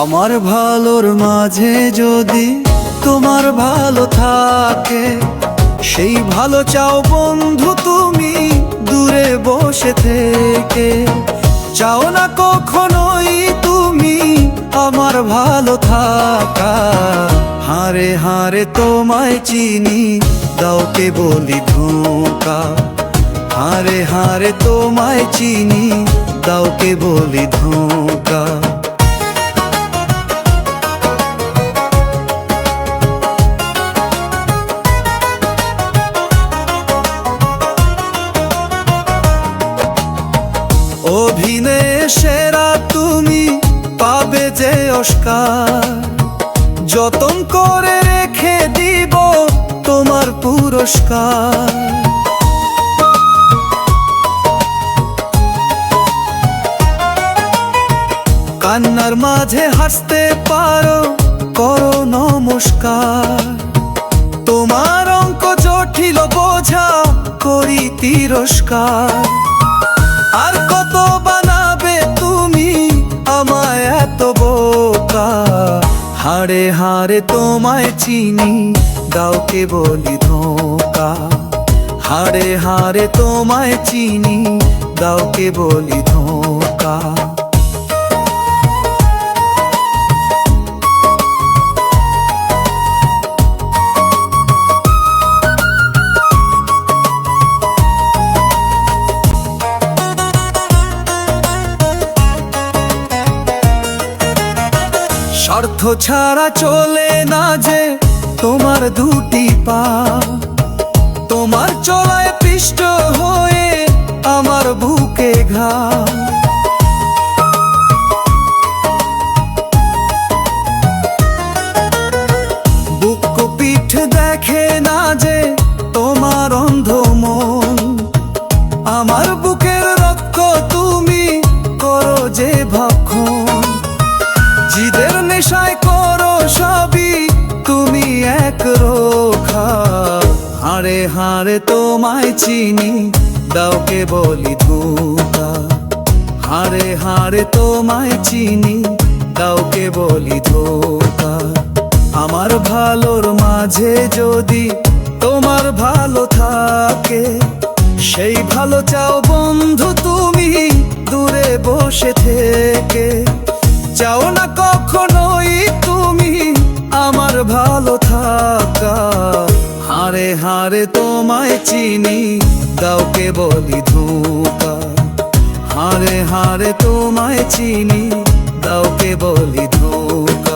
আমার ভালোর মাঝে যদি তোমার ভালো থাকে, সেই ভালো চাও বন্ধু তুমি দূরে বসে থেকে। চাও না কখনোই তুমি আমার ভালো থাকা। হারে হারে তোমায় চিনি দাওকে বলি ধোকা। হারে হারে তোমায় চিনি দাওকে বলি ধোকা। অভিনয়ে সেরা তুমি পাবে যে অস্কার। যতন করে রেখে দিব তোমার পুরস্কার। কান্নার মাঝে হাসতে পারো, করো নমস্কার। তোমার অঙ্ক জটিল বোঝা করি তিরস্কার। আর হাড়ে হাড়ে তোমায় চিনি দাওকে বলি ধোকা। হাড়ে হাড়ে তোমায় চিনি দাওকে বলি ধোকা। স্বার্থ ছাড়া চলে না যে তোমার দুটি পা। তোমার চলায় পৃষ্ঠ হয়ে আমার বুকে ঘা। বুক পিঠ দেখে না যে তোমার অন্ধ মন আমার বুকের রক্ত তুমি করো যে ভক্ষণ। এক রোখা। হাড়ে হাড়ে তোমায় চিনি দাওকে বলি ধোকা। হাড়ে হাড়ে তোমায় চিনি দাওকে বলি ধোকা। আমার ভালোর মাঝে যদি তোমার ভালো থাকে, সেই ভালো চাও বন্ধু তুমি দূরে বসে থেকে। চাও না হারে হারে তোমায় চিনি দাওকে বলি ধোকা। হারে হারে তোমায় চিনি দাওকে বলি ধোকা।